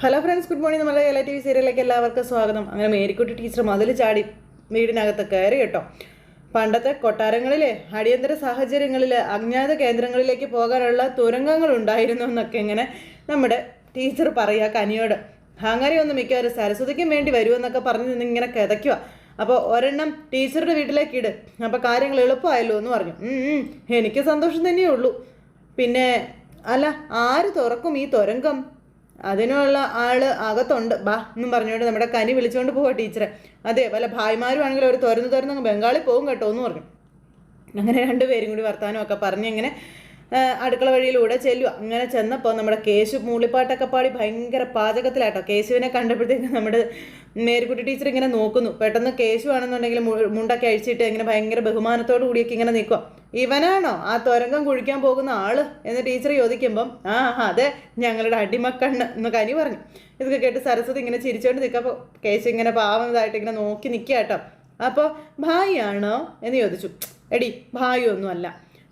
Hello friends good morning നമ്മുടെ എല്ലാ T V സീരിയലിലേക്ക് എല്ലാവർക്കും സ്വാഗതം. അങ്ങനെ മേരിക്കുട്ടി ടീച്ചർ മതിൽ ചാടി വീടിനകത്ത് കയറി കേട്ടോ. പണ്ടത്തെ കൊട്ടാരങ്ങളിലെ അടിയന്തര സാഹചര്യങ്ങളിൽ അജ്ഞാത കേന്ദ്രങ്ങളിലേക്ക് പോകാനുള്ള തുരങ്കങ്ങൾ ഉണ്ടായിരുന്നു എന്നൊക്കെ ഇങ്ങനെ നമ്മുടെ ടീച്ചർ പറയുക കനിയോട്. അങ്ങനെയൊന്നും മിക്കവാറും സരസ്വതിക്കും വേണ്ടി വരുമെന്നൊക്കെ പറഞ്ഞ് നിന്ന് ഇങ്ങനെ കിതയ്ക്കുക. അപ്പോൾ ഒരെണ്ണം ടീച്ചറുടെ വീട്ടിലേക്ക് ഇട്. അപ്പോൾ കാര്യങ്ങൾ എളുപ്പമായല്ലോ എന്ന് പറഞ്ഞു. "ഉം, ഉം, എനിക്ക് സന്തോഷം തന്നെയേ ഉള്ളൂ. പിന്നെ അല്ല ആര് തുറക്കും ഈ തുരങ്കം? അതിനുള്ള ആൾ അകത്തുണ്ട്. ബാ എന്നും പറഞ്ഞുകൊണ്ട് നമ്മുടെ കനി വിളിച്ചുകൊണ്ട് പോവാ ടീച്ചറെ. അതെ വല്ല ഭായിമാരും ആണെങ്കിൽ അവർ തുറന്ന് തുറന്ന് ബംഗാളിൽ പോകും കേട്ടോ എന്ന് പറഞ്ഞു. അങ്ങനെ രണ്ടുപേരും കൂടി വർത്താനമൊക്കെ പറഞ്ഞ് ഇങ്ങനെ അടുക്കള വഴിയിലൂടെ ചെല്ലുക അങ്ങനെ ചെന്നപ്പോൾ നമ്മുടെ കേശു മൂളിപ്പാട്ടൊക്കെ പാടി ഭയങ്കര പാചകത്തിലാട്ടോ. കേശുവിനെ കണ്ടപ്പോഴത്തേക്ക് നമ്മുടെ മേരിക്കുട്ടി ടീച്ചർ ഇങ്ങനെ നോക്കുന്നു. പെട്ടെന്ന് കേശു ആണെന്നുണ്ടെങ്കിൽ മുണ്ടൊക്കെ അഴിച്ചിട്ട് ഇങ്ങനെ ഭയങ്കര ബഹുമാനത്തോടു കൂടിയൊക്കെ ഇങ്ങനെ നിൽക്കുക ഇവനാണോ ആ തുരങ്കം കുഴിക്കാൻ പോകുന്ന ആൾ? എന്ന് ടീച്ചർ ചോദിക്കുമ്പം ആ അതെ ഞങ്ങളുടെ അടിമക്കണ്ണ് എന്ന് കനി പറഞ്ഞു. ഇതൊക്കെ കേട്ട് സരസ്വതി ഇങ്ങനെ ചിരിച്ചോണ്ട് നിൽക്കുമ്പോൾ കേശു ഇങ്ങനെ പാവുന്നതായിട്ട് ഇങ്ങനെ നോക്കി നിൽക്കുക കേട്ടോ. അപ്പോൾ ഭായി ആണോ എന്ന് ചോദിച്ചു. എടി ഭായി ഒന്നുമല്ല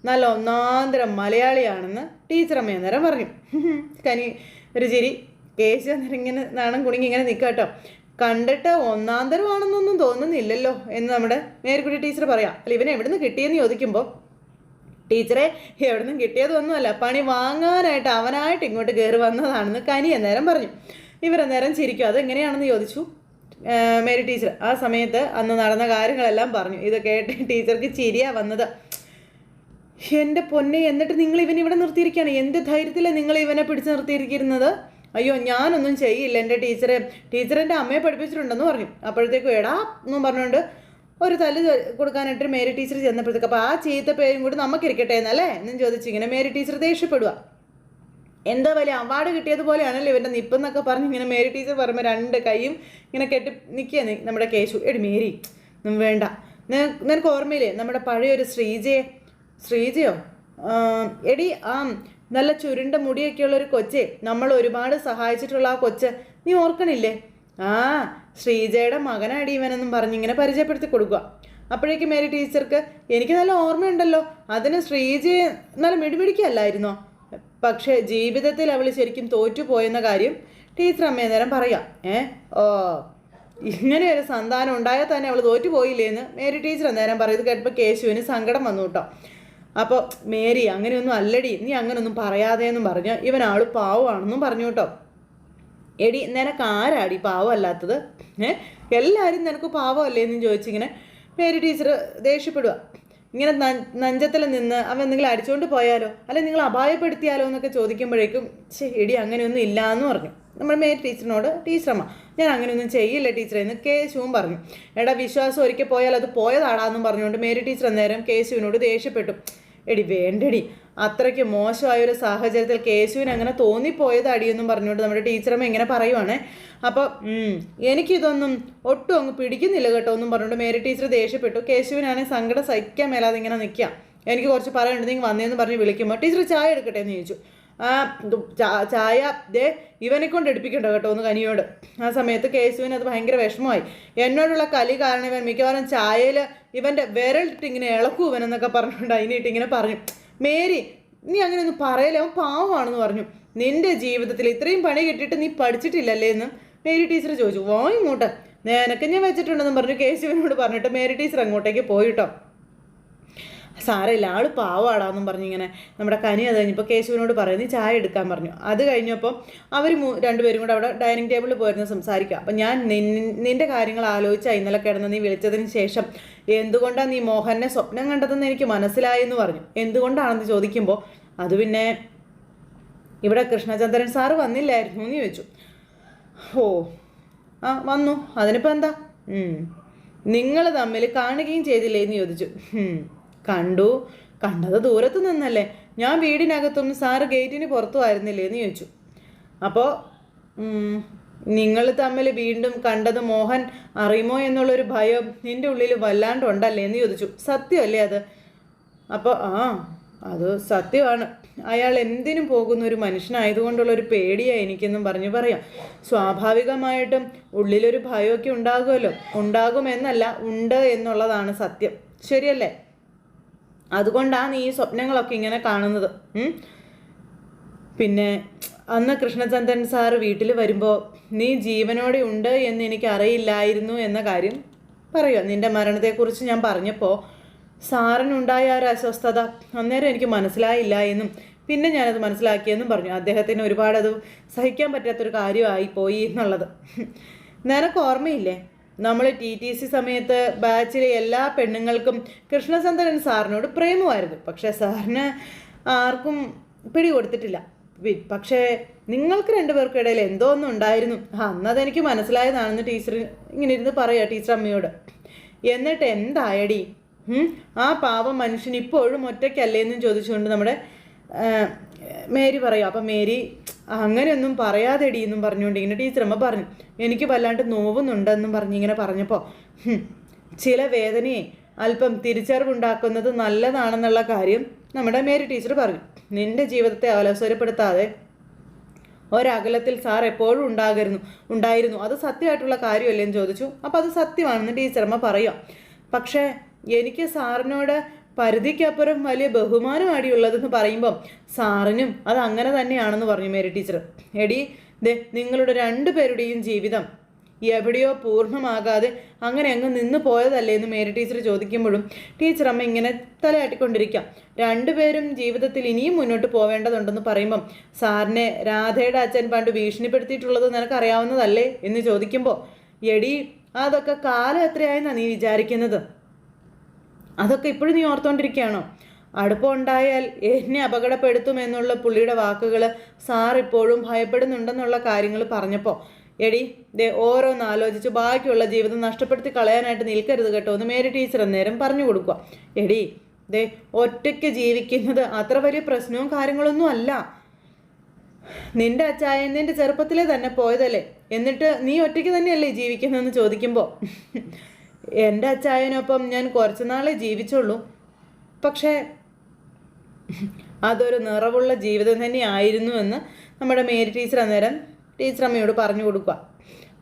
നല്ല ഒന്നാന്തരം മലയാളിയാണെന്ന് ടീച്ചർ അമ്മ അന്നേരം പറഞ്ഞു. കനി ഒരു ചിരി. കേശു അന്നേരം ഇങ്ങനെ നാണം കുണുങ്ങി ഇങ്ങനെ നിൽക്കുക കേട്ടോ. കണ്ടിട്ട് ഒന്നാന്തരമാണെന്നൊന്നും തോന്നുന്നില്ലല്ലോ എന്ന് നമ്മുടെ മേരിക്കുട്ടി ടീച്ചർ പറയാം. അല്ല ഇവൻ എവിടെ നിന്ന് കിട്ടിയെന്ന് ചോദിക്കുമ്പോൾ ടീച്ചറെ എവിടെ നിന്നും കിട്ടിയതൊന്നുമല്ല. പണി വാങ്ങാനായിട്ട് അവനായിട്ട് ഇങ്ങോട്ട് കയറി വന്നതാണെന്ന് കനി അന്നേരം പറഞ്ഞു. ഇവരന്നേരം ചിരിക്കും. അതെങ്ങനെയാണെന്ന് ചോദിച്ചു. മേരി ടീച്ചർ ആ സമയത്ത് അന്ന് നടന്ന കാര്യങ്ങളെല്ലാം പറഞ്ഞു. ഇത് കേട്ട് ടീച്ചർക്ക് ചിരിയാ വന്നത്. എന്റെ പൊന്നെ എന്നിട്ട് നിങ്ങൾ ഇവൻ ഇവിടെ നിർത്തിയിരിക്കുകയാണ്? എന്ത് ധൈര്യത്തിലാണ് നിങ്ങൾ ഇവനെ പിടിച്ച് നിർത്തിയിരിക്കുന്നത്? അയ്യോ ഞാനൊന്നും ചെയ്യില്ല. എന്റെ ടീച്ചറെ ടീച്ചർ അമ്മയെ പഠിപ്പിച്ചിട്ടുണ്ടെന്ന് പറഞ്ഞു. അപ്പോഴത്തേക്കും എടാ എന്നും പറഞ്ഞുകൊണ്ട് ഒരു തല്ല് കൊടുക്കാനായിട്ട് മേരി ടീച്ചർ ചെന്നപ്പോഴത്തേക്ക് അപ്പോൾ ആ ചീത്ത പേരും കൂടി നമുക്കിരിക്കട്ടെ എന്നല്ലേ? എന്നും ചോദിച്ചു ഇങ്ങനെ മേരി ടീച്ചർ ദേഷ്യപ്പെടുക എന്താ വലിയ അവാർഡ് കിട്ടിയതുപോലെയാണല്ലോ ഇവന്റെ നിപ്പെന്നൊക്കെ പറഞ്ഞ് ഇങ്ങനെ മേരി ടീച്ചർ പറയുമ്പോൾ രണ്ട് കൈയും ഇങ്ങനെ കെട്ടി നിൽക്കുക നമ്മുടെ കേശു. എടി മേരി വേണ്ട. നിനക്ക് ഓർമ്മയില്ലേ നമ്മുടെ പഴയൊരു ശ്രീജയെ? ശ്രീജയോ? എടി ആ നല്ല ചുരുണ്ട മുടിയൊക്കെയുള്ള ഒരു കൊച്ചെ. നമ്മൾ ഒരുപാട് സഹായിച്ചിട്ടുള്ള ആ കൊച്ച്. നീ ഓർക്കണില്ലേ? ആ ശ്രീജയുടെ മകനാടി ഇവനെന്നും പറഞ്ഞ് ഇങ്ങനെ പരിചയപ്പെടുത്തി കൊടുക്കുക. അപ്പോഴേക്കും മേരി ടീച്ചർക്ക് എനിക്ക് നല്ല ഓർമ്മയുണ്ടല്ലോ. അതിന് ശ്രീജയെ നല്ല മിടിപിടിക്കല്ലായിരുന്നോ പക്ഷേ ജീവിതത്തിൽ അവൾ ശരിക്കും തോറ്റുപോയെന്ന കാര്യം ടീച്ചർ അമ്മയെ നേരം പറയാം. ഏ ഓ ഇങ്ങനെ ഒരു സന്താനം ഉണ്ടായാൽ തന്നെ അവൾ തോറ്റുപോയില്ലേ എന്ന് മേരി ടീച്ചർ അന്നേരം പറയും. ഇത് കേട്ടപ്പോൾ കേശുവിന് സങ്കടം വന്നു കേട്ടോ. അപ്പോൾ മേരി അങ്ങനെയൊന്നും അല്ലടി. നീ അങ്ങനെയൊന്നും പറയാതെ എന്നും പറഞ്ഞ് ആൾ പാവമാണെന്നും പറഞ്ഞു കേട്ടോ. എടി നിനക്ക് ആരാടി പാവമല്ലാത്തത്? ഏഹ് എല്ലാവരും നിനക്ക് പാവമല്ലേ എന്നും ചോദിച്ചിങ്ങനെ മേരി ടീച്ചർ ദേഷ്യപ്പെടുക ഇങ്ങനെ നഞ്ചത്തിൽ നിന്ന് അവൻ എന്തെങ്കിലും അടിച്ചുകൊണ്ട് പോയാലോ? അല്ലെ നിങ്ങൾ അപായപ്പെടുത്തിയാലോ എന്നൊക്കെ ചോദിക്കുമ്പോഴേക്കും ശേ എടി അങ്ങനെയൊന്നും ഇല്ല എന്ന് പറഞ്ഞു. നമ്മൾ മേരി ടീച്ചറിനോട് ടീച്ചറമ്മ ഞാൻ അങ്ങനെയൊന്നും ചെയ്യില്ല ടീച്ചറെ എന്ന് കേശുവും പറഞ്ഞു. എടാ വിശ്വാസം ഒരിക്കൽ പോയാൽ അത് പോയതാടാന്നും പറഞ്ഞുകൊണ്ട് മേരി ടീച്ചർ അന്നേരം കേശുവിനോട് ദേഷ്യപ്പെട്ടു. എടി വേണ്ടടി. അത്രയ്ക്ക് മോശമായ ഒരു സാഹചര്യത്തിൽ കേശുവിന് അങ്ങനെ തോന്നിപ്പോയത് അടിയെന്നും പറഞ്ഞുകൊണ്ട് നമ്മുടെ ടീച്ചറമ്മ ഇങ്ങനെ പറയുവാണേ. അപ്പോൾ എനിക്കിതൊന്നും ഒട്ടും അങ്ങ് പിടിക്കുന്നില്ല കേട്ടോ എന്നും പറഞ്ഞുകൊണ്ട് മേരി ടീച്ചർ ദേഷ്യപ്പെട്ടു. കേശുവിനാണെങ്കിൽ സങ്കടം സഹിക്കാൻ മേലാതെ ഇങ്ങനെ നിൽക്കാം എനിക്ക് കുറച്ച് പറയാനുണ്ട് നിങ്ങൾ വന്നേന്ന് പറഞ്ഞ് വിളിക്കുമ്പോൾ ടീച്ചർ ചായ എടുക്കട്ടെ എന്ന് ചോദിച്ചു. ആ ചായ ദേ ഇവനെ കൊണ്ട് എടുപ്പിക്കണ്ട കേട്ടോ ഒന്ന് കനിയോട്. ആ സമയത്ത് കേശുവിന് അത് ഭയങ്കര വിഷമമായി. എന്നോടുള്ള കലി കാരണം ഇവൻ മിക്കവാറും ചായയിൽ ഇവന്റെ വിരലിട്ട് ഇങ്ങനെ ഇളക്കൂ ഇവനെന്നൊക്കെ പറഞ്ഞുകൊണ്ട് അതിനിട്ട് ഇങ്ങനെ പറഞ്ഞു. മേരി നീ അങ്ങനെ ഒന്ന് പറയല്ലേ? അവൻ പാവമാണെന്ന് പറഞ്ഞു. നിന്റെ ജീവിതത്തിൽ ഇത്രയും പണി കിട്ടിയിട്ട് നീ പഠിച്ചിട്ടില്ലല്ലേ എന്ന് മേരി ടീച്ചർ ചോദിച്ചു. വാ ഇങ്ങോട്ട്. നിനക്ക് ഞാൻ വെച്ചിട്ടുണ്ടെന്ന് പറഞ്ഞു കേശുവിനോട് പറഞ്ഞിട്ട് മേരി ടീച്ചർ അങ്ങോട്ടേക്ക് പോയിട്ടോ. സാരമില്ല ആൾ പാവാടാന്നും പറഞ്ഞ് ഇങ്ങനെ നമ്മുടെ കനി അത് കഴിഞ്ഞപ്പോൾ കേശുവിനോട് പറയും നീ ചായ എടുക്കാൻ പറഞ്ഞു. അത് കഴിഞ്ഞപ്പോൾ അവർ രണ്ടുപേരും കൂടെ അവിടെ ഡൈനിങ് ടേബിളിൽ പോയിരുന്നു സംസാരിക്കുക. അപ്പം ഞാൻ നിന്റെ കാര്യങ്ങൾ ആലോചിച്ചാൽ ഇന്നലെ കിടന്ന് നീ വിളിച്ചതിന് ശേഷം എന്തുകൊണ്ടാണ് നീ മോഹനെ സ്വപ്നം കണ്ടതെന്ന് എനിക്ക് മനസ്സിലായെന്ന് പറഞ്ഞു. എന്തുകൊണ്ടാണെന്ന് ചോദിക്കുമ്പോൾ അത് പിന്നെ ഇവിടെ കൃഷ്ണചന്ദ്രൻ സാറ് വന്നില്ലായിരുന്നു എന്ന് ചോദിച്ചു. ഓ ആ വന്നു. അതിനിപ്പോൾ എന്താ? നിങ്ങൾ തമ്മിൽ കാണുകയും ചെയ്തില്ലേ എന്ന് ചോദിച്ചു. "ഹും, കണ്ടു. കണ്ടത് ദൂരത്ത് നിന്നല്ലേ? ഞാൻ വീടിനകത്തും സാറ് ഗേറ്റിന് പുറത്തുമായിരുന്നില്ലേ എന്ന് ചോദിച്ചു. അപ്പോൾ നിങ്ങൾ തമ്മിൽ വീണ്ടും കണ്ടത് മോഹൻ അറിയുമോ എന്നുള്ളൊരു ഭയം നിന്റെ ഉള്ളിൽ വല്ലാണ്ടുണ്ടല്ലേ എന്ന് ചോദിച്ചു. സത്യമല്ലേ അത്? അപ്പോൾ ആ അത് സത്യമാണ്. അയാൾ എന്തിനും പോകുന്ന ഒരു മനുഷ്യനായതുകൊണ്ടുള്ള ഒരു പേടിയാണ് എനിക്കെന്നും പറഞ്ഞു പറയാം. സ്വാഭാവികമായിട്ടും ഉള്ളിലൊരു ഭയമൊക്കെ ഉണ്ടാകുമല്ലോ. ഉണ്ടാകുമെന്നല്ല ഉണ്ട് എന്നുള്ളതാണ് സത്യം. ശരിയല്ലേ? അതുകൊണ്ടാണ് ഈ സ്വപ്നങ്ങളൊക്കെ ഇങ്ങനെ കാണുന്നത്. പിന്നെ അന്ന് കൃഷ്ണചന്ദ്രൻ സാറ് വീട്ടിൽ വരുമ്പോൾ നീ ജീവനോടെ ഉണ്ട് എന്ന് എനിക്ക് അറിയില്ലായിരുന്നു എന്ന കാര്യം പറയുക നിന്റെ മരണത്തെക്കുറിച്ച് ഞാൻ പറഞ്ഞപ്പോൾ സാറിനുണ്ടായ ഒരു അസ്വസ്ഥത അന്നേരം എനിക്ക് മനസ്സിലായില്ല എന്നും പിന്നെ ഞാനത് മനസ്സിലാക്കിയെന്നും പറഞ്ഞു. അദ്ദേഹത്തിന് ഒരുപാട് അത് സഹിക്കാൻ പറ്റാത്തൊരു കാര്യമായി പോയി എന്നുള്ളത്. നിനക്ക് ഓർമ്മയില്ലേ? നമ്മൾ ടി ടി സി സമയത്ത് ബാച്ചിലെ എല്ലാ പെണ്ണുങ്ങൾക്കും കൃഷ്ണചന്ദ്രൻ സാറിനോട് പ്രേമമായിരുന്നു. പക്ഷേ സാറിന് ആർക്കും പിടി കൊടുത്തിട്ടില്ല പക്ഷേ നിങ്ങൾക്ക് രണ്ടുപേർക്കും ഇടയിൽ എന്തോ ഒന്നും ഉണ്ടായിരുന്നു. അന്നതെനിക്ക് മനസ്സിലായതാണെന്ന് ടീച്ചർ ഇങ്ങനെ ഇരുന്ന് പറയുക ടീച്ചർ അമ്മയോട്. എന്നിട്ട് എന്തായടി? ആ പാവം മനുഷ്യൻ ഇപ്പോഴും ഒറ്റയ്ക്കല്ലേ എന്നും ചോദിച്ചുകൊണ്ട് നമ്മുടെ മേരി പറയും അപ്പം മേരി അങ്ങനെയൊന്നും പറയാതെടി എന്നും പറഞ്ഞുകൊണ്ട് ഇങ്ങനെ ടീച്ചറമ്മ പറഞ്ഞു എനിക്ക് വല്ലാണ്ട് നോവുന്നുണ്ടെന്നും പറഞ്ഞ് ഇങ്ങനെ പറഞ്ഞപ്പോൾ ചില വേദനയെ അല്പം തിരിച്ചറിവുണ്ടാക്കുന്നത് നല്ലതാണെന്നുള്ള കാര്യം നമ്മുടെ മേരി ടീച്ചർ പറഞ്ഞു. നിന്റെ ജീവിതത്തെ അവലസരപ്പെടുത്താതെ ഒരകലത്തിൽ സാർ എപ്പോഴും ഉണ്ടാകരുന്നു ഉണ്ടായിരുന്നു. അത് സത്യമായിട്ടുള്ള കാര്യമല്ലേ? എന്ന് ചോദിച്ചു. അപ്പോൾ അത് സത്യമാണെന്ന് ടീച്ചറമ്മ പറയുക പക്ഷേ എനിക്ക് സാറിനോട് പരിധിക്കപ്പുറം വലിയ ബഹുമാനമാടി ഉള്ളതെന്ന് പറയുമ്പം സാറിനും അത് അങ്ങനെ തന്നെയാണെന്ന് പറഞ്ഞു മേരി ടീച്ചർ. എടി ദേ നിങ്ങളുടെ രണ്ടു പേരുടെയും ജീവിതം എവിടെയോ പൂർണമാകാതെ അങ്ങനെ അങ്ങ് നിന്ന് പോയതല്ലേ എന്ന് മേരി ടീച്ചർ ചോദിക്കുമ്പോഴും ടീച്ചർ അമ്മ ഇങ്ങനെ തലയാട്ടിക്കൊണ്ടിരിക്കാം. രണ്ടുപേരും ജീവിതത്തിൽ ഇനിയും മുന്നോട്ട് പോവേണ്ടതുണ്ടെന്ന് പറയുമ്പം സാറിനെ രാധയുടെ അച്ഛൻ പണ്ട് ഭീഷണിപ്പെടുത്തിയിട്ടുള്ളത് നിനക്കറിയാവുന്നതല്ലേ? എന്ന് ചോദിക്കുമ്പോൾ എടി അതൊക്കെ കാലം എത്രയായെന്നാണ് നീ വിചാരിക്കുന്നത്? അതൊക്കെ ഇപ്പോഴും നീ ഓർത്തോണ്ടിരിക്കുകയാണോ? അടുപ്പമുണ്ടായാൽ എന്നെ അപകടപ്പെടുത്തുമെന്നുള്ള പുള്ളിയുടെ വാക്കുകൾ സാർ ഇപ്പോഴും ഭയപ്പെടുന്നുണ്ടെന്നുള്ള കാര്യങ്ങൾ പറഞ്ഞപ്പോൾ എടി ദേ ഓരോന്ന് ആലോചിച്ച് ബാക്കിയുള്ള ജീവിതം നഷ്ടപ്പെടുത്തി കളയാനായിട്ട് നിൽക്കരുത് കേട്ടോ എന്ന് മേരി ടീച്ചർ അന്നേരം പറഞ്ഞു കൊടുക്കുക എടി ദേ ഒറ്റയ്ക്ക് ജീവിക്കുന്നത് അത്ര വലിയ പ്രശ്നവും കാര്യങ്ങളൊന്നും അല്ല. നിന്റെ അച്ചായൻ നിന്റെ ചെറുപ്പത്തിലെ തന്നെ പോയതല്ലേ? എന്നിട്ട് നീ ഒറ്റയ്ക്ക് തന്നെയല്ലേ ജീവിക്കുന്നതെന്ന് ചോദിക്കുമ്പോൾ എന്റെ അച്ചായനൊപ്പം ഞാൻ കുറച്ച് നാളെ ജീവിച്ചുള്ളൂ. പക്ഷേ അതൊരു നിറവുള്ള ജീവിതം തന്നെ ആയിരുന്നു എന്ന് നമ്മുടെ മേരി ടീച്ചർ അന്നേരം ടീച്ചർ അമ്മയോട് പറഞ്ഞു കൊടുക്കുക.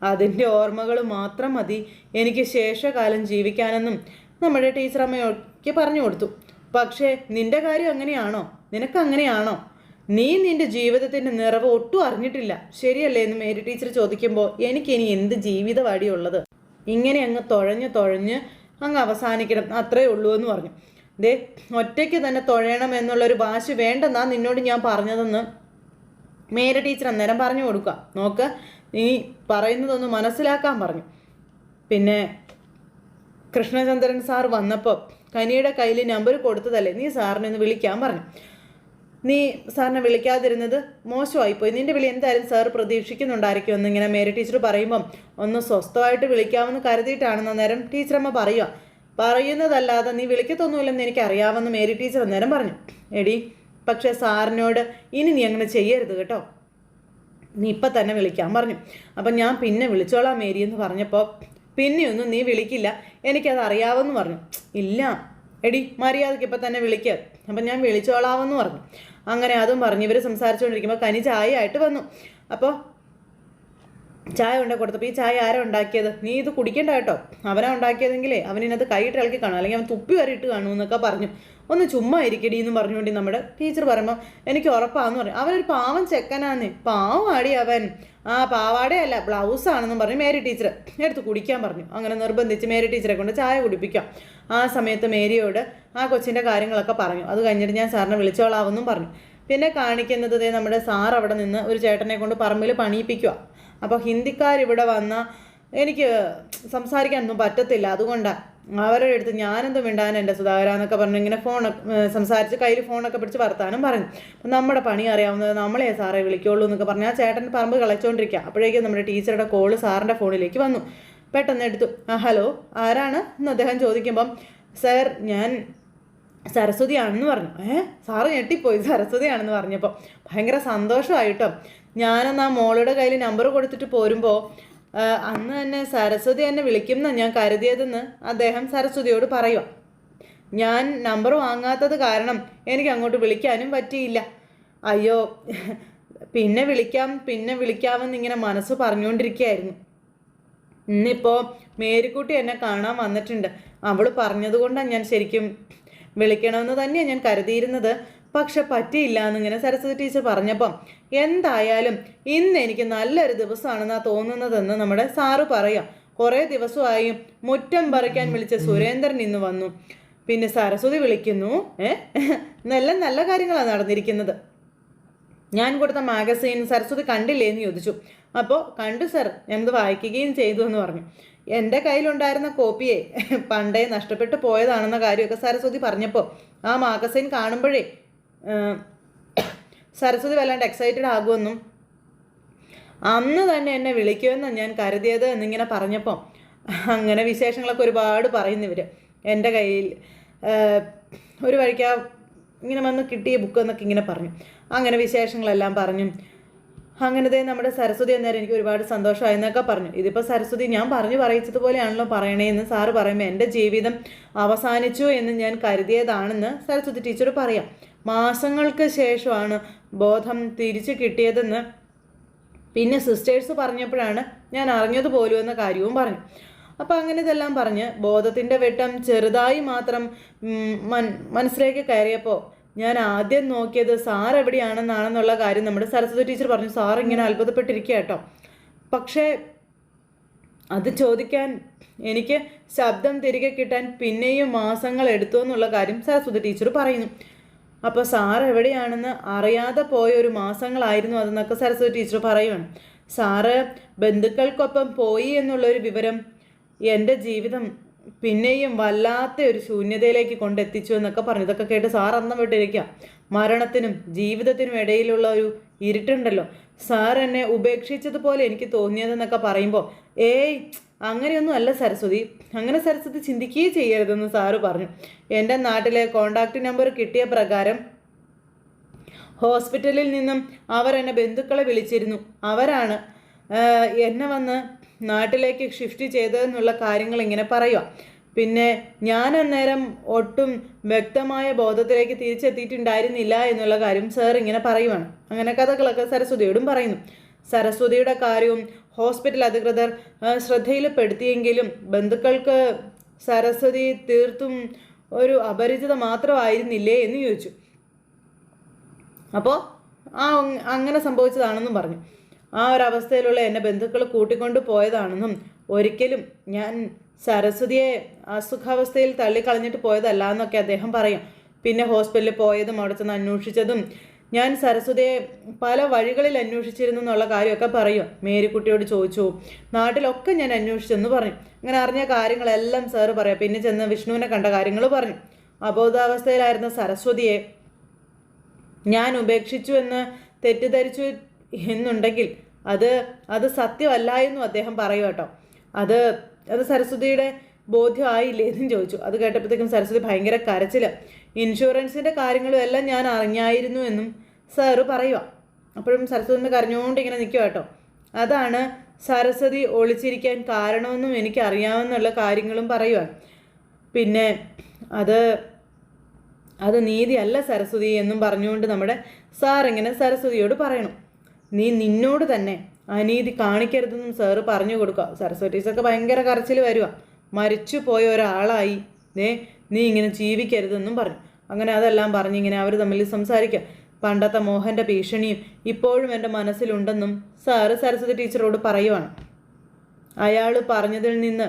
അതിന്റെ ഓർമ്മകൾ മാത്രം മതി. എനിക്ക് ശേഷകാലം ജീവിക്കാനെന്നും നമ്മുടെ ടീച്ചർ അമ്മയൊക്കെ പറഞ്ഞു കൊടുത്തു. പക്ഷേ നിന്റെ കാര്യം അങ്ങനെയാണോ? നിനക്ക് അങ്ങനെയാണോ? നീ നിന്റെ ജീവിതത്തിന്റെ നിറവ് ഒട്ടും അറിഞ്ഞിട്ടില്ല. ശരിയല്ലേ എന്ന് മേരി ടീച്ചർ ചോദിക്കുമ്പോൾ എനിക്കിനി എന്ത് ജീവിതവാടിയുള്ളത്? ഇങ്ങനെ അങ്ങ് തുഴഞ്ഞ് തുഴഞ്ഞ് അങ്ങ് അവസാനിക്കണം. അത്രേ ഉള്ളൂ എന്ന് പറഞ്ഞു. ദേ ഒറ്റയ്ക്ക് തന്നെ തുഴയണം എന്നുള്ളൊരു വാശി വേണ്ടെന്നാ നിന്നോട് ഞാൻ പറഞ്ഞതെന്ന് മേര ടീച്ചർ അന്നേരം പറഞ്ഞു കൊടുക്കുക. നോക്ക് നീ പറയുന്നതൊന്ന് മനസ്സിലാക്കാൻ പറഞ്ഞു. പിന്നെ കൃഷ്ണചന്ദ്രൻ സാർ വന്നപ്പോൾ കനിയുടെ കയ്യിൽ നമ്പർ കൊടുത്തതല്ലേ? നീ സാറിനെ ഒന്ന് വിളിക്കാൻ പറഞ്ഞു. നീ സാറിനെ വിളിക്കാതിരുന്നത് മോശമായിപ്പോയി. നിന്റെ വിളി എന്തായാലും സാർ പ്രതീക്ഷിക്കുന്നുണ്ടായിരിക്കും എന്നിങ്ങനെ മേരി ടീച്ചർ പറയുമ്പം ഒന്ന് സ്വസ്ഥമായിട്ട് വിളിക്കാമെന്ന് കരുതിയിട്ടാണെന്ന് അന്നേരം ടീച്ചറമ്മ പറയുക പറയുന്നതല്ലാതെ നീ വിളിക്കത്തൊന്നുമില്ലെന്ന് എനിക്കറിയാമെന്ന് മേരി ടീച്ചർ അന്നേരം പറഞ്ഞു. എടി പക്ഷേ സാറിനോട് ഇനി നീ അങ്ങനെ ചെയ്യരുത് കേട്ടോ. നീ ഇപ്പം തന്നെ വിളിക്കാൻ പറഞ്ഞു. അപ്പം ഞാൻ പിന്നെ വിളിച്ചോളാം മേരി എന്ന് പറഞ്ഞപ്പോൾ പിന്നെയൊന്നും നീ വിളിക്കില്ല. എനിക്കത് അറിയാമെന്ന് പറഞ്ഞു. ഇല്ല. എടി മര്യാദയ്ക്ക് ഇപ്പം തന്നെ വിളിക്കുക അപ്പം ഞാൻ വിളിച്ചോളാമെന്ന് പറഞ്ഞു. അങ്ങനെ അതും പറഞ്ഞ് ഇവർ സംസാരിച്ചുകൊണ്ടിരിക്കുമ്പോൾ കനി ചായ ആയിട്ട് വന്നു. അപ്പോൾ ചായ കൊണ്ടു കൊടുത്തപ്പോൾ ഈ ചായ ആരാ ഉണ്ടാക്കിയത്? നീ ഇത് കുടിക്കണ്ട കേട്ടോ. അവനാ ഉണ്ടാക്കിയതെങ്കിലേ അവനിനകത്ത് കൈയിട്ട് ഇളക്കി കാണും. അല്ലെങ്കിൽ അവൻ തുപ്പി വരെ ഇട്ട് കാണും എന്നൊക്കെ പറഞ്ഞു. ഒന്ന് ചുമ്മാ ഇരിക്കടി എന്ന് പറഞ്ഞുകൊണ്ട് നമ്മുടെ ടീച്ചർ പറയുമ്പോൾ എനിക്ക് ഉറപ്പാന്ന് പറയും. അവനൊരു പാവം ചെക്കനാന്ന്. പാവാടി അവൻ. ആ പാവാടയല്ല ബ്ലൗസാണെന്നും പറഞ്ഞു മേരി ടീച്ചർ എടുത്ത് കുടിക്കാൻ പറഞ്ഞു. അങ്ങനെ നിർബന്ധിച്ച് മേരി ടീച്ചറെ കൊണ്ട് ചായ കുടിപ്പിക്കാം. ആ സമയത്ത് മേരിയോട് ആ കൊച്ചിന്റെ കാര്യങ്ങളൊക്കെ പറഞ്ഞു. അത് കഴിഞ്ഞിട്ട് ഞാൻ സാറിനെ വിളിച്ചോളാവെന്നും പറഞ്ഞു. പിന്നെ കാണിക്കുന്നത് നമ്മുടെ സാർ അവിടെ നിന്ന് ഒരു ചേട്ടനെ കൊണ്ട് പറമ്പിൽ പണിയിപ്പിക്കുക അപ്പോൾ ഹിന്ദിക്കാരിവിടെ വന്ന എനിക്ക് സംസാരിക്കാനൊന്നും പറ്റത്തില്ല. അതുകൊണ്ടാണ് അവരുടെ അടുത്ത് ഞാനെന്ത് മിണ്ടാൻ എന്റെ സുധാകര എന്നൊക്കെ പറഞ്ഞു ഇങ്ങനെ ഫോൺ സംസാരിച്ച് കയ്യിൽ ഫോണൊക്കെ പിടിച്ച് വർത്താനം പറഞ്ഞു. അപ്പം നമ്മുടെ പണി അറിയാവുന്നത് നമ്മളെ സാറേ വിളിക്കുള്ളൂ എന്നൊക്കെ പറഞ്ഞു ആ ചേട്ടൻ പറമ്പ് കളച്ചുകൊണ്ടിരിക്കുക അപ്പോഴേക്കും നമ്മുടെ ടീച്ചറുടെ കോൾ സാറിന്റെ ഫോണിലേക്ക് വന്നു. പെട്ടെന്ന് എടുത്തു. ആ ഹലോ ആരാണ്? എന്ന് അദ്ദേഹം ചോദിക്കുമ്പം സാർ ഞാൻ സരസ്വതിയാണെന്ന് പറഞ്ഞു. ഏ സാറ് ഞെട്ടിപ്പോയി. സരസ്വതിയാണെന്ന് പറഞ്ഞപ്പോൾ. ഭയങ്കര സന്തോഷമായിട്ടോ. ഞാനെന്നാ മോളുടെ കയ്യിൽ നമ്പർ കൊടുത്തിട്ട് പോരുമ്പോൾ അന്ന് തന്നെ സരസ്വതി എന്നെ വിളിക്കുമെന്നാണ് ഞാൻ കരുതിയതെന്ന് അദ്ദേഹം സരസ്വതിയോട് പറയുക ഞാൻ നമ്പർ വാങ്ങാത്തത് കാരണം എനിക്ക് അങ്ങോട്ട് വിളിക്കാനും പറ്റിയില്ല. അയ്യോ പിന്നെ വിളിക്കാം പിന്നെ വിളിക്കാമെന്ന് ഇങ്ങനെ മനസ്സ് പറഞ്ഞുകൊണ്ടിരിക്കുകയായിരുന്നു. ഇന്നിപ്പോൾ മേരിക്കുട്ടി എന്നെ കാണാൻ വന്നിട്ടുണ്ട്. അവൾ പറഞ്ഞതുകൊണ്ടാണ് ഞാൻ ശരിക്കും വിളിക്കണമെന്ന് തന്നെയാണ് ഞാൻ കരുതിയിരുന്നത്. പക്ഷെ പറ്റിയില്ല എന്നിങ്ങനെ സരസ്വതി ടീച്ചർ പറഞ്ഞപ്പം എന്തായാലും ഇന്ന് എനിക്ക് നല്ലൊരു ദിവസമാണെന്നാ തോന്നുന്നതെന്ന് നമ്മുടെ സാറ് പറയാം. കുറേ ദിവസമായി മുറ്റം പറിക്കാൻ വിളിച്ച സുരേന്ദ്രൻ ഇന്ന് വന്നു. പിന്നെ സരസ്വതി വിളിക്കുന്നു ഏ? നല്ല നല്ല കാര്യങ്ങളാണ് നടന്നിരിക്കുന്നത്. ഞാൻ കൊടുത്ത മാഗസീൻ സരസ്വതി കണ്ടില്ലേ എന്ന് ചോദിച്ചു. അപ്പോൾ കണ്ടു സർ ഞാനത് വായിക്കുകയും ചെയ്തു എന്ന് പറഞ്ഞു. എന്റെ കയ്യിലുണ്ടായിരുന്ന കോപ്പിയെ പണ്ടേ നഷ്ടപ്പെട്ടു പോയതാണെന്ന കാര്യമൊക്കെ സരസ്വതി പറഞ്ഞപ്പോൾ ആ മാഗസീൻ കാണുമ്പോഴേ സരസ്വതി വല്ലാണ്ട് എക്സൈറ്റഡ് ആകുമെന്നും അന്ന് തന്നെ എന്നെ വിളിക്കുമെന്നാണ് ഞാൻ കരുതിയത് എന്നിങ്ങനെ പറഞ്ഞപ്പോൾ അങ്ങനെ വിശേഷങ്ങളൊക്കെ ഒരുപാട് പറയുന്നു ഇവർ എന്റെ കയ്യിൽ ഒരു വഴിക്ക് ഇങ്ങനെ വന്ന് കിട്ടിയ ബുക്ക് എന്നൊക്കെ ഇങ്ങനെ പറഞ്ഞു. അങ്ങനെ വിശേഷങ്ങളെല്ലാം പറഞ്ഞു. അങ്ങനത്തെ നമ്മുടെ സരസ്വതി എന്നേരം എനിക്ക് ഒരുപാട് സന്തോഷമായി എന്നൊക്കെ പറഞ്ഞു. ഇതിപ്പോൾ സരസ്വതി ഞാൻ പറഞ്ഞു പറയിച്ചതുപോലെയാണല്ലോ പറയണേന്ന് സാറ് പറയുമ്പോൾ എന്റെ ജീവിതം അവസാനിച്ചു എന്ന് ഞാൻ കരുതിയതാണെന്ന് സരസ്വതി ടീച്ചർ പറയാം. മാസങ്ങൾക്ക് ശേഷമാണ് ബോധം തിരിച്ചു കിട്ടിയതെന്ന് പിന്നെ സിസ്റ്റേഴ്സ് പറഞ്ഞപ്പോഴാണ് ഞാൻ അറിഞ്ഞത് പോലും എന്ന കാര്യവും പറഞ്ഞു. അപ്പോൾ അങ്ങനെ ഇതെല്ലാം പറഞ്ഞ് ബോധത്തിന്റെ വെട്ടം ചെറുതായി മാത്രം മൻ മനസ്സിലേക്ക് കയറിയപ്പോൾ ഞാൻ ആദ്യം നോക്കിയത് സാർ എവിടെയാണെന്നാണെന്നുള്ള കാര്യം നമ്മുടെ സരസ്വതി ടീച്ചർ പറഞ്ഞു. സാർ ഇങ്ങനെ അത്ഭുതപ്പെട്ടിരിക്കുക കേട്ടോ. പക്ഷേ അത് ചോദിക്കാൻ എനിക്ക് ശബ്ദം തിരികെ കിട്ടാൻ പിന്നെയും മാസങ്ങൾ എടുത്തു എന്നുള്ള കാര്യം സരസ്വതി ടീച്ചർ പറയുന്നു. അപ്പോൾ സാർ എവിടെയാണെന്ന് അറിയാതെ പോയ ഒരു മാസങ്ങളായിരുന്നു അതെന്നൊക്കെ സരസ്വതി ടീച്ചർ പറയുകയാണ് സാറ് ബന്ധുക്കൾക്കൊപ്പം പോയി എന്നുള്ളൊരു വിവരം എന്റെ ജീവിതം പിന്നെയും വല്ലാത്ത ഒരു ശൂന്യതയിലേക്ക് കൊണ്ടെത്തിച്ചു എന്നൊക്കെ പറഞ്ഞു. ഇതൊക്കെ കേട്ട് സാർ അന്നം വിട്ടിരിക്കുക മരണത്തിനും ജീവിതത്തിനും ഇടയിലുള്ള ഒരു ഇരുട്ടുണ്ടല്ലോ. സാർ എന്നെ ഉപേക്ഷിച്ചതുപോലെ എനിക്ക് തോന്നിയതെന്നൊക്കെ പറയുമ്പോൾ ഏയ് അങ്ങനെയൊന്നും അല്ല സരസ്വതി. അങ്ങനെ സരസ്വതി ചിന്തിക്കുകയേ ചെയ്യരുതെന്ന് സാറ് പറഞ്ഞു. എന്റെ നാട്ടിലെ കോണ്ടാക്ട് നമ്പർ കിട്ടിയ പ്രകാരം ഹോസ്പിറ്റലിൽ നിന്നും അവർ എന്നെ ബന്ധുക്കളെ വിളിച്ചിരുന്നു. അവരാണ് എന്നെ വന്ന് നാട്ടിലേക്ക് ഷിഫ്റ്റ് ചെയ്തതെന്നുള്ള കാര്യങ്ങൾ ഇങ്ങനെ പറയുക. പിന്നെ ഞാൻ അന്നേരം ഒട്ടും വ്യക്തമായ ബോധത്തിലേക്ക് തിരിച്ചെത്തിയിട്ടുണ്ടായിരുന്നില്ല എന്നുള്ള കാര്യം സാർ ഇങ്ങനെ പറയുവാണ്. അങ്ങനെ കഥകളൊക്കെ സരസ്വതിയോടും പറയുന്നു. സരസ്വതിയുടെ കാര്യവും ഹോസ്പിറ്റൽ അധികൃതർ ശ്രദ്ധയിൽപ്പെടുത്തിയെങ്കിലും ബന്ധുക്കൾക്ക് സരസ്വതി തീർത്തും ഒരു അപരിചിത മാത്രമായിരുന്നില്ലേ എന്ന് ചോദിച്ചു. അപ്പോൾ ആ അങ്ങനെ സംഭവിച്ചതാണെന്നും പറഞ്ഞു. ആ ഒരു അവസ്ഥയിലുള്ള എന്നെ ബന്ധുക്കൾ കൂട്ടിക്കൊണ്ട് പോയതാണെന്നും ഒരിക്കലും ഞാൻ സരസ്വതിയെ അസുഖാവസ്ഥയിൽ തള്ളിക്കളഞ്ഞിട്ട് പോയതല്ല എന്നൊക്കെ അദ്ദേഹം പറയും. പിന്നെ ഹോസ്പിറ്റലിൽ പോയതും അവിടെ ചെന്ന് അന്വേഷിച്ചതും ഞാൻ സരസ്വതിയെ പല വഴികളിൽ അന്വേഷിച്ചിരുന്നു എന്നുള്ള കാര്യമൊക്കെ പറയും. മേരിക്കുട്ടിയോട് ചോദിച്ചു. നാട്ടിലൊക്കെ ഞാൻ അന്വേഷിച്ചെന്ന് പറഞ്ഞു. അങ്ങനെ അറിഞ്ഞ കാര്യങ്ങളെല്ലാം സാറ് പറയാം. പിന്നെ ചെന്ന് വിഷ്ണുവിനെ കണ്ട കാര്യങ്ങൾ പറഞ്ഞു. അബോധാവസ്ഥയിലായിരുന്ന സരസ്വതിയെ ഞാൻ ഉപേക്ഷിച്ചു എന്ന് തെറ്റിദ്ധരിച്ചു എന്നുണ്ടെങ്കിൽ അത് അത് സത്യമല്ല എന്നും അദ്ദേഹം പറയും കേട്ടോ. അത് അത് സരസ്വതിയുടെ ബോധ്യമായില്ലേ എന്നും ചോദിച്ചു. അത് കേട്ടപ്പോഴത്തേക്കും സരസ്വതി ഭയങ്കര കരച്ചിൽ ഇൻഷുറൻസിന്റെ കാര്യങ്ങളും എല്ലാം ഞാൻ അറിഞ്ഞായിരുന്നു എന്നും സാറ് പറയുക അപ്പോഴും സരസ്വതി കരഞ്ഞുകൊണ്ട് ഇങ്ങനെ നിൽക്കുക കേട്ടോ. അതാണ് സരസ്വതി ഒളിച്ചിരിക്കാൻ കാരണമെന്നും എനിക്ക് അറിയാമെന്നുള്ള കാര്യങ്ങളും പറയുക പിന്നെ അത് അത് നീതിയല്ല സരസ്വതി എന്നും പറഞ്ഞുകൊണ്ട് നമ്മുടെ സാറിങ്ങനെ സരസ്വതിയോട് പറയണം. നീ നിന്നോട് തന്നെ അനീതി കാണിക്കരുതെന്നും സാറ് പറഞ്ഞു കൊടുക്കുക. സരസ്വതി ടീച്ചർക്ക് ഭയങ്കര കരച്ചിൽ വരിക മരിച്ചു പോയ ഒരാളായി. ദേ നീ ഇങ്ങനെ ജീവിക്കരുതെന്നും പറഞ്ഞു. അങ്ങനെ അതെല്ലാം പറഞ്ഞ് ഇങ്ങനെ അവർ തമ്മിൽ സംസാരിക്കുക പണ്ടത്തെ മോഹന്റെ ഭീഷണിയും ഇപ്പോഴും എന്റെ മനസ്സിലുണ്ടെന്നും സാറ് സരസ്വതി ടീച്ചറോട് പറയുവാണ്. അയാൾ പറഞ്ഞതിൽ നിന്ന്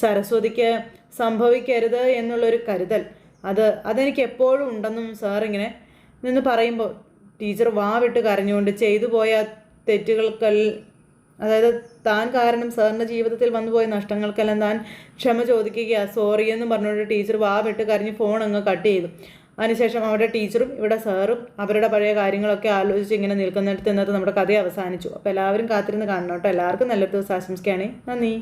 സരസ്വതിക്ക് സംഭവിക്കരുത് എന്നുള്ളൊരു കരുതൽ. അത് അതെനിക്ക് എപ്പോഴും ഉണ്ടെന്നും സാറിങ്ങനെ നിന്ന് പറയുമ്പോൾ ടീച്ചർ വാവിട്ട് കരഞ്ഞുകൊണ്ട് ചെയ്തു പോയ തെറ്റുകൾക്കൽ അതായത് താൻ കാരണം സാറിന്റെ ജീവിതത്തിൽ വന്നുപോയ നഷ്ടങ്ങൾക്കെല്ലാം താൻ ക്ഷമ ചോദിക്കുക സോറി എന്ന് പറഞ്ഞുകൊണ്ട് ടീച്ചർ വാ വിട്ട് കരഞ്ഞ് ഫോൺ അങ്ങ് കട്ട് ചെയ്തു. അതിനുശേഷം അവിടെ ടീച്ചറും ഇവിടെ സാറും അവരുടെ പഴയ കാര്യങ്ങളൊക്കെ ആലോചിച്ച് ഇങ്ങനെ നിൽക്കുന്നിടത്ത് ഇന്നത്തെ നമ്മുടെ കഥ അവസാനിച്ചു. അപ്പോൾ എല്ലാവരും കാത്തിരുന്ന് കാണണം കേട്ടോ. എല്ലാവർക്കും നല്ല ദിവസം ആശംസിക്കുകയാണെങ്കിൽ നന്ദി.